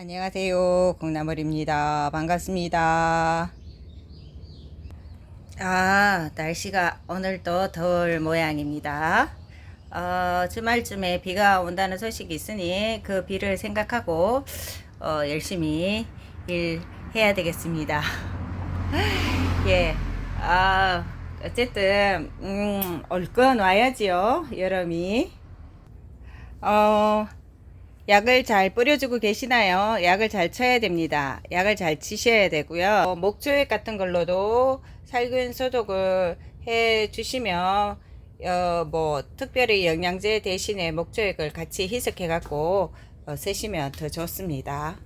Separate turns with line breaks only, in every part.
안녕하세요. 콩나물입니다. 반갑습니다. 아, 날씨가 오늘도 더울 모양입니다. 어, 주말쯤에 비가 온다는 소식이 있으니 그 비를 생각하고 어, 열심히 일해야 되겠습니다. 예. 아, 어쨌든 음, 올건 와야지요. 여름이. 어, 약을 잘 뿌려주고 계시나요? 약을 잘 쳐야 됩니다. 약을 잘 치셔야 되고요. 어, 목조액 같은 걸로도 살균 소독을 해 주시면 어, 뭐 특별히 영양제 대신에 목조액을 같이 희석해 갖고 어, 쓰시면 더 좋습니다.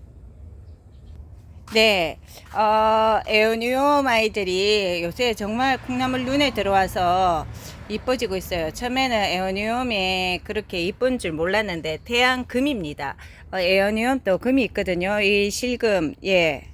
네, 어, 에오니움 아이들이 요새 정말 콩나물 눈에 들어와서 이뻐지고 있어요. 처음에는 에오니움이 그렇게 이쁜 줄 몰랐는데 태양금입니다. 어, 에오니움도 금이 있거든요. 이 실금, 예.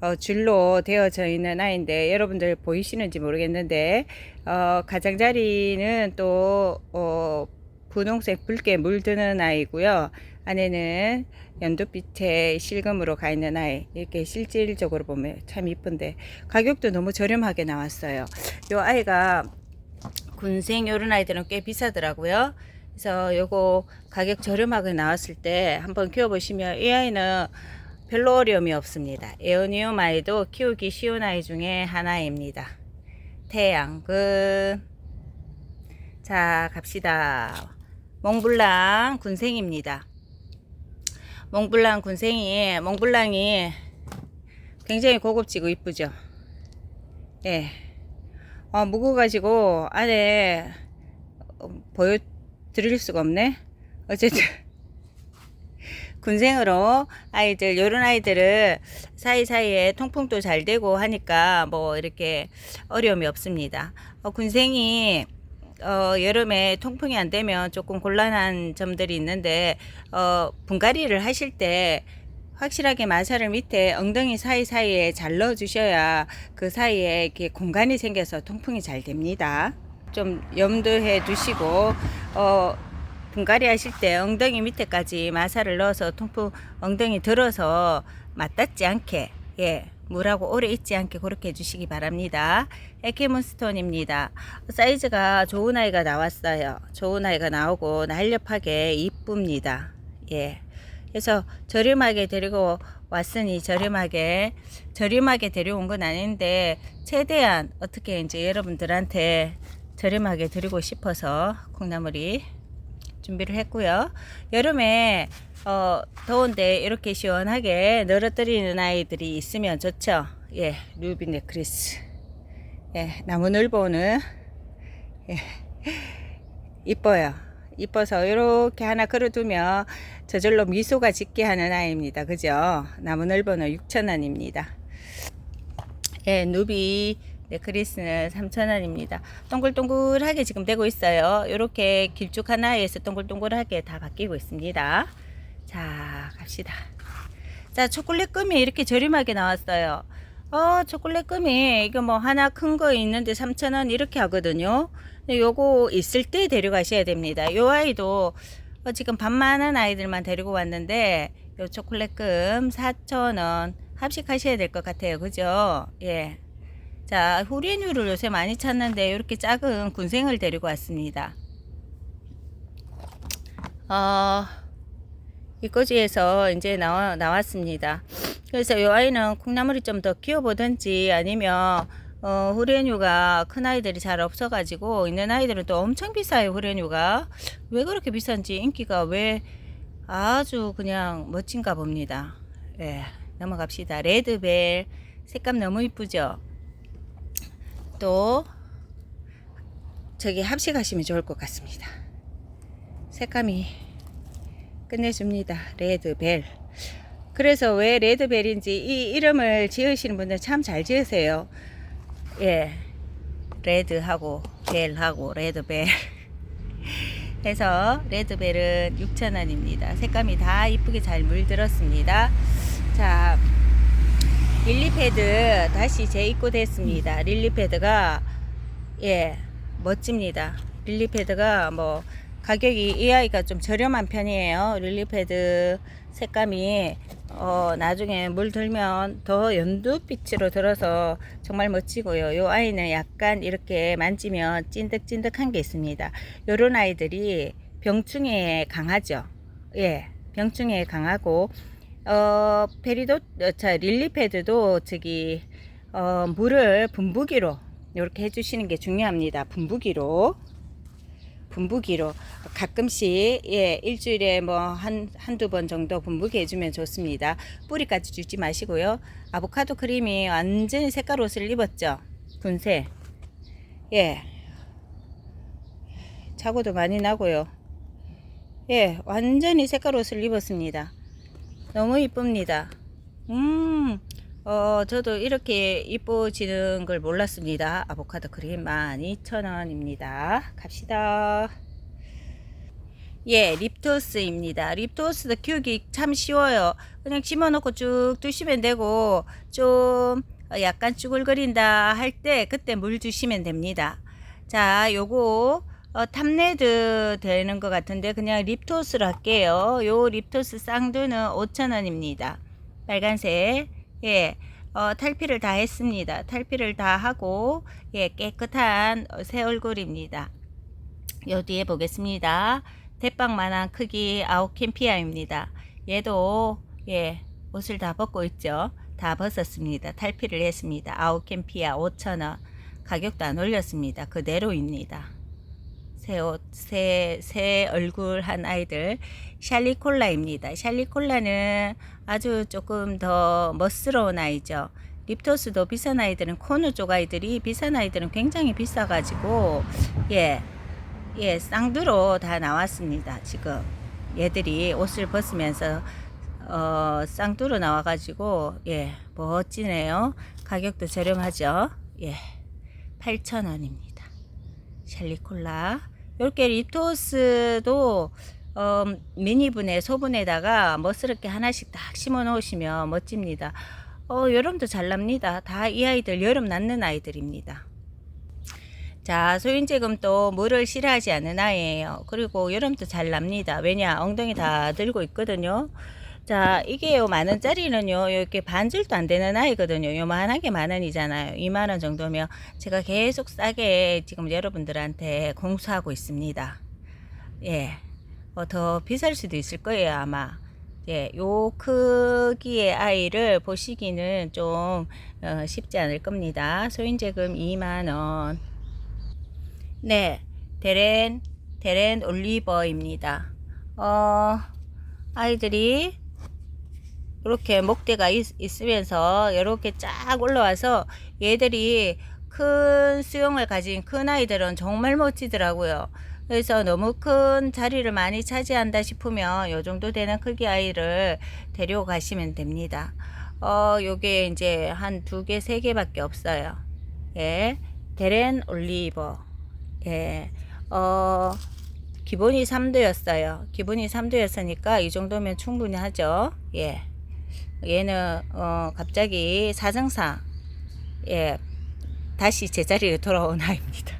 어, 줄로 되어져 있는 아이인데 여러분들 보이시는지 모르겠는데 어, 가장자리는 또 어, 분홍색 붉게 물드는 아이고요. 안에는 연두빛의 실금으로 가 있는 아이 이렇게 실질적으로 보면 참 이쁜데 가격도 너무 저렴하게 나왔어요. 요 아이가 군생 요런 아이들은 꽤 비싸더라고요. 그래서 요거 가격 저렴하게 나왔을 때 한번 키워보시면 이 아이는 별로 어려움이 없습니다. 에어니움 아이도 키우기 쉬운 아이 중에 하나입니다. 태양금. 자, 갑시다. 몽블랑 군생입니다. 몽블랑 군생이, 몽블랑이 굉장히 고급지고 이쁘죠? 예. 어, 묵어가지고 안에 어, 보여드릴 수가 없네. 어쨌든. 군생으로 아이들 요런 아이들을 사이사이에 통풍도 잘 되고 하니까 뭐 이렇게 어려움이 없습니다. 어, 군생이 어, 여름에 통풍이 안 되면 조금 곤란한 점들이 있는데 어, 분갈이를 하실 때 확실하게 마사를 밑에 엉덩이 사이사이에 잘 넣어 주셔야 그 사이에 이렇게 공간이 생겨서 통풍이 잘 됩니다. 좀 염두해 두시고 어, 분갈이 하실 때 엉덩이 밑에까지 마사를 넣어서 통풍 엉덩이 들어서 맞닿지 않게 예 물하고 오래 있지 않게 그렇게 해주시기 바랍니다. 에케몬스톤입니다. 사이즈가 좋은 아이가 나왔어요. 좋은 아이가 나오고 날렵하게 이쁩니다. 예. 그래서 저렴하게 데리고 왔으니 저렴하게 저렴하게 데려온 건 아닌데 최대한 어떻게 이제 여러분들한테 저렴하게 드리고 싶어서 콩나물이 준비를 했고요. 여름에 어, 더운데 이렇게 시원하게 늘어뜨리는 아이들이 있으면 좋죠. 예, 루비 네크리스. 예, 나무 늘보는 예, 이뻐요. 이뻐서 이렇게 하나 걸어두면 저절로 미소가 짓게 하는 아이입니다. 그죠? 나무 늘보는 6,000원입니다. 예, 누비 네크리스는 3,000원입니다. 동글동글하게 지금 되고 있어요. 이렇게 길쭉 하나에서 동글동글하게 다 바뀌고 있습니다. 자, 갑시다. 자, 초콜릿 금이 이렇게 저렴하게 나왔어요. 어, 초콜릿 금이 이거 뭐 하나 큰 거 있는데 3,000원 이렇게 하거든요. 요거 있을 때 데려가셔야 됩니다. 요 아이도 어, 지금 밥 많은 아이들만 데리고 왔는데 요 초콜릿 금 4,000원 합식하셔야 될 것 같아요. 그죠? 예. 자, 후리뉴를 요새 많이 찾는데 이렇게 작은 군생을 데리고 왔습니다. 어, 이거지에서 이제 나와, 나왔습니다. 그래서 이 아이는 콩나물이 좀 더 키워보든지 아니면 어, 후레뉴가 큰 아이들이 잘 없어가지고 있는 아이들은 또 엄청 비싸요 후레뉴가 왜 그렇게 비싼지 인기가 왜 아주 그냥 멋진가 봅니다. 예, 넘어갑시다. 레드벨 색감 너무 이쁘죠? 또 저기 합식하시면 좋을 것 같습니다. 색감이 끝내줍니다. 레드벨. 그래서 왜 레드벨인지 이 이름을 지으시는 분들 참 잘 지으세요. 예. 레드하고 벨하고 레드벨. 해서 레드벨은 6,000원입니다. 색감이 다 이쁘게 잘 물들었습니다. 자, 릴리패드 다시 재입고됐습니다. 릴리패드가 예 멋집니다. 릴리패드가 뭐 가격이 이 아이가 좀 저렴한 편이에요. 릴리패드 색감이 어, 나중에 물 들면 더 연두빛으로 들어서 정말 멋지고요. 요 아이는 약간 이렇게 만지면 찐득찐득한 게 있습니다. 요런 아이들이 병충해에 강하죠. 예, 병충해에 강하고, 어, 페리도, 어, 자, 릴리패드도 저기, 어, 물을 분부기로 이렇게 해주시는 게 중요합니다. 분부기로. 분부기로 가끔씩 예 일주일에 뭐 한 한두 번 정도 분부기 해주면 좋습니다. 뿌리까지 주지 마시고요. 아보카도 크림이 완전히 색깔 옷을 입었죠. 군세 예 자고도 많이 나고요. 예 완전히 색깔 옷을 입었습니다. 너무 이쁩니다. 음. 어, 저도 이렇게 이뻐지는 걸 몰랐습니다. 아보카도 크림 12,000원입니다. 갑시다. 예, 립토스입니다. 립토스도 키우기 참 쉬워요. 그냥 심어놓고 쭉 두시면 되고, 좀 약간 쭈글거린다 할 때, 그때 물 주시면 됩니다. 자, 요거, 어, 탑레드 되는 것 같은데, 그냥 립토스로 할게요. 요 립토스 쌍두는 5,000원입니다. 빨간색. 예, 어, 탈피를 다 했습니다. 탈피를 다 하고, 예, 깨끗한 어, 새 얼굴입니다. 요 뒤에 보겠습니다. 대빵만한 크기 아웃캠피아입니다. 얘도, 예, 옷을 다 벗고 있죠. 다 벗었습니다. 탈피를 했습니다. 아웃캠피아 5,000원. 가격도 안 올렸습니다. 그대로입니다. 새 옷, 새, 새 얼굴 한 아이들. 샬리콜라입니다. 샬리콜라는 아주 조금 더 멋스러운 아이죠. 립토스도 비싼 아이들은 코너 쪽 아이들이 비싼 아이들은 굉장히 비싸가지고 예, 예 쌍두로 다 나왔습니다. 지금 얘들이 옷을 벗으면서 어, 쌍두로 나와가지고 예 멋지네요. 가격도 저렴하죠. 예, 8,000원입니다. 샬리콜라 이렇게 립토스도 어, 미니분에 소분에다가 멋스럽게 하나씩 딱 심어 놓으시면 멋집니다. 어, 여름도 잘 납니다. 다 이 아이들 여름 낳는 아이들입니다. 자, 소인제금도 물을 싫어하지 않는 아이예요. 그리고 여름도 잘 납니다. 왜냐, 엉덩이 다 들고 있거든요. 자, 이게요, 만 원짜리는요, 이렇게 반줄도 안 되는 아이거든요. 요만하게 만 원이잖아요. 2만 원 정도면 제가 계속 싸게 지금 여러분들한테 공수하고 있습니다. 예. 어, 더 비쌀 수도 있을 거예요, 아마. 예, 요 크기의 아이를 보시기는 좀 어, 쉽지 않을 겁니다. 소인제금 2만원. 네, 데렌, 데렌 올리버입니다. 어, 아이들이 이렇게 목대가 있, 있으면서 이렇게 쫙 올라와서 얘들이 큰 수영을 가진 큰 아이들은 정말 멋지더라고요. 그래서 너무 큰 자리를 많이 차지한다 싶으면 요 정도 되는 크기 아이를 데려가시면 됩니다. 어, 요게 이제 한 두 개, 세 개밖에 없어요. 예. 데렌 올리버. 예. 어, 기본이 3도였어요. 기본이 3도였으니까 이 정도면 충분히 하죠. 예. 얘는, 어, 갑자기 사정상, 예. 다시 제자리로 돌아온 아이입니다.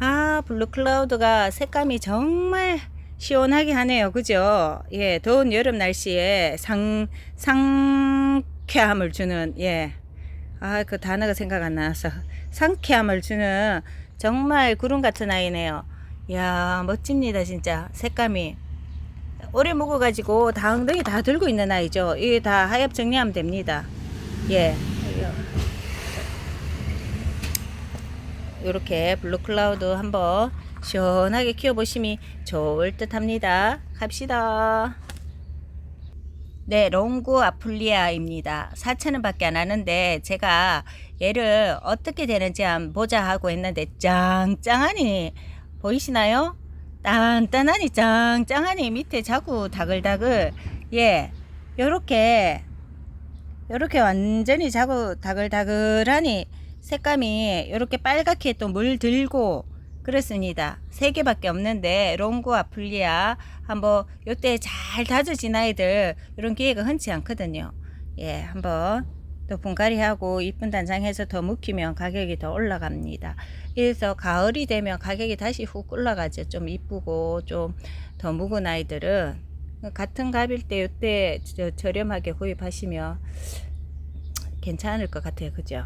아, 블루 클라우드가 색감이 정말 시원하게 하네요. 그죠? 예, 더운 여름 날씨에 상, 상쾌함을 주는, 예. 아, 그 단어가 생각 안 나서. 상쾌함을 주는 정말 구름 같은 아이네요. 이야, 멋집니다, 진짜. 색감이. 오래 먹어가지고 다 엉덩이 다 들고 있는 아이죠. 이게 다 하엽 정리하면 됩니다. 예. 이렇게 블루 클라우드 한번 시원하게 키워보시면 좋을 듯 합니다. 갑시다. 네, 롱구 아플리아입니다. 4,000원 밖에 안 하는데 제가 얘를 어떻게 되는지 한번 보자 하고 했는데 짱짱하니 보이시나요? 단단하니 짱짱하니 밑에 자구 다글다글 예 요렇게 요렇게 완전히 자구 다글다글하니 색감이 이렇게 빨갛게 또 물 들고 그렇습니다. 세 개밖에 없는데 롱구 아플리아 한번 요때 잘 다져진 아이들 이런 기회가 흔치 않거든요. 예, 한번 또 분갈이하고 이쁜 단장해서 더 묵히면 가격이 더 올라갑니다. 그래서 가을이 되면 가격이 다시 훅 올라가죠. 좀 이쁘고 좀 더 묵은 아이들은 같은 값일 때 이때 저렴하게 구입하시면 괜찮을 것 같아요. 그죠?